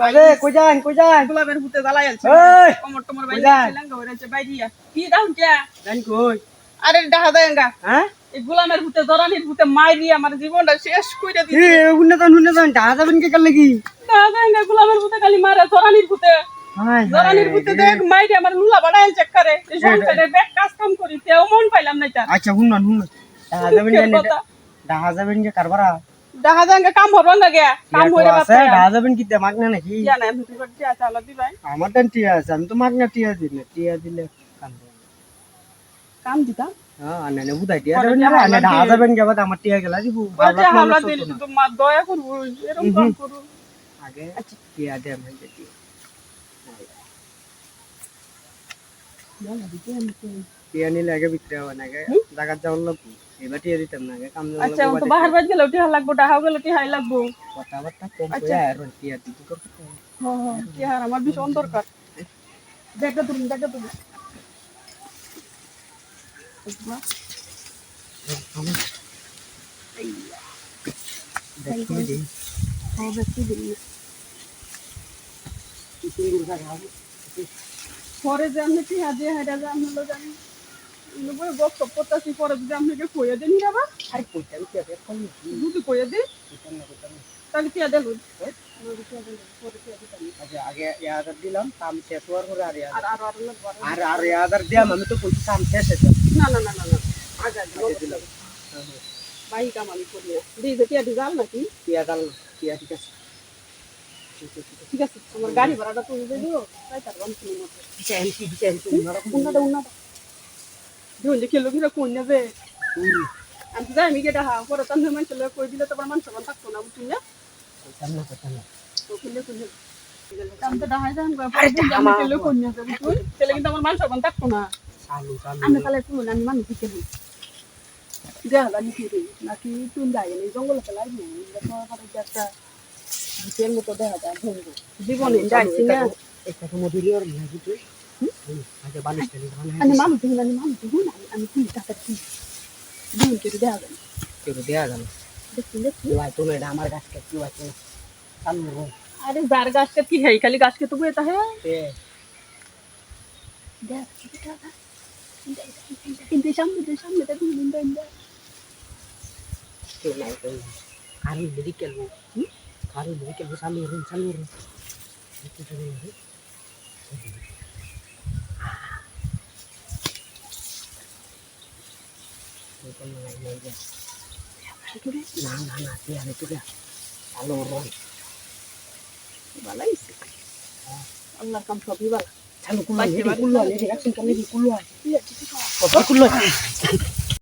আরে হ্যাঁ এই গোলামের ভূতে জরানির ভূতে মাইরি আমার জীবনটা শেষ কইরা দিছে এ উন্নত যান উন্নত যান ঢাকা যাবেন কে কাল লাগি? ডাহা দেঙ্গা গোলামের ভূতে খালি মারে জরানির ভূতে হাই জরানির ভূতে দেখ মাইরি আমার লুলা বাড়াই চেক করে এই সংসারে বেক কাজ কাম করি তেও মন পাইলাম না তার আচ্ছা শুনুন শুনুন। ঢাকা যাবেন দুঃখের জানি কথা। ঢাকা যাবেন যে কারবারা ডাহা যায় কাম হরবা লাগে কাম হইরে বাচ্চা যাবেন কি দেমাক না নাকি? জানা আমি তুই করতে আছে আলা দিবাই আমার টান টিয়া আছে আমি তো মাগ না টিয়া দিলে টিয়া দিলে কাম কাম দিতাম হ্যাঁ আনে নে বুঝাই টিয়া পরে না আনে হামলা যাবেন কে বাদ আমার টিয়া গেলা দিব বলতে হামলা দিলি তো মা দয়া করব এরকম কাম করু আগে টিয়া দে আমি টিয়া টিয়া নিলে আগে বিক্রি হবে না আগে জায়গা যাওয়ার লাগবো। এবার টিয়া দিতাম না আগে কাম যাওয়ার আচ্ছা লাগবো তো বাহার বাজ গেলে টিহা লাগবো ডাহাও গেলে টিহাই লাগবো। কথাবার্তা কম আচ্ছা। কইয়া আর টিয়া দিতে করতে টিহার আমার ভীষণ দরকার। দেখে তুমি দেখে তুমি দেখি দিই। পরে যে আমি টিহা দিয়ে হাইটা যে আমি হলো জানি বলে গপ সপ করতেছি পরে যদি আপনাকে কইয়া দিন যাবা? আই কইতাম টিয়া দে কোন যদি কইয়া দিন কইতাম না তাহলে টিয়া দিল আগে ইয়াদার দিলাম কাম শেষ হওয়ার পরে আর ইয়াদার আর আর আর লাগবো আর। আর আর ইয়াদার দিলাম আমি তো কইছি কাম শেষ হয়েছে না না না না না আগে আগে দিলাম। কাম আমি করি না। টিয়া নাকি? টিয়া দাল টিয়া ঠিক আছে। ঠিক আছে আমার গাড়ি ভাড়াটা তুমি দিয়ে তাই তার তুমি যে খেলো কিরা কোন নেবে আমি তো আমি গেটা হা পরে তার লোক কই দিলে তোমার বান থাকতো না বুঝলি না না না তো আমি আমি কোন নেবে বুঝলি তাহলে কিন্তু আমার বান থাকতো না চালু চালু আমি তাহলে তুই আমি মানুষ খেলি দেখ আমি কি নাকি তুই যাই জঙ্গলে ফেলাই যে একটা ভূতের মতো দেখা যায় ভঙ্গ জীবনে যাইছি না। একটা মধুরি আর তুই আমি আমি আমি টাকা দিন কেটে এটা আমার আরে যার গাছকে কি হয় খালি গাছকে তো বইতে হয়। দেখ কিন্তু সামনে সামনে তো দিন দিন দিন কেউ নাই কেউ কারি মেডিকেল কারি মেডিকেল চালু রো চালু রো না না না তুই আমি তুই চালু রো। ভালাই আল্লাহ কাম সবই ভালো। চালু কুলো কুলো কুলো কুলো কুলো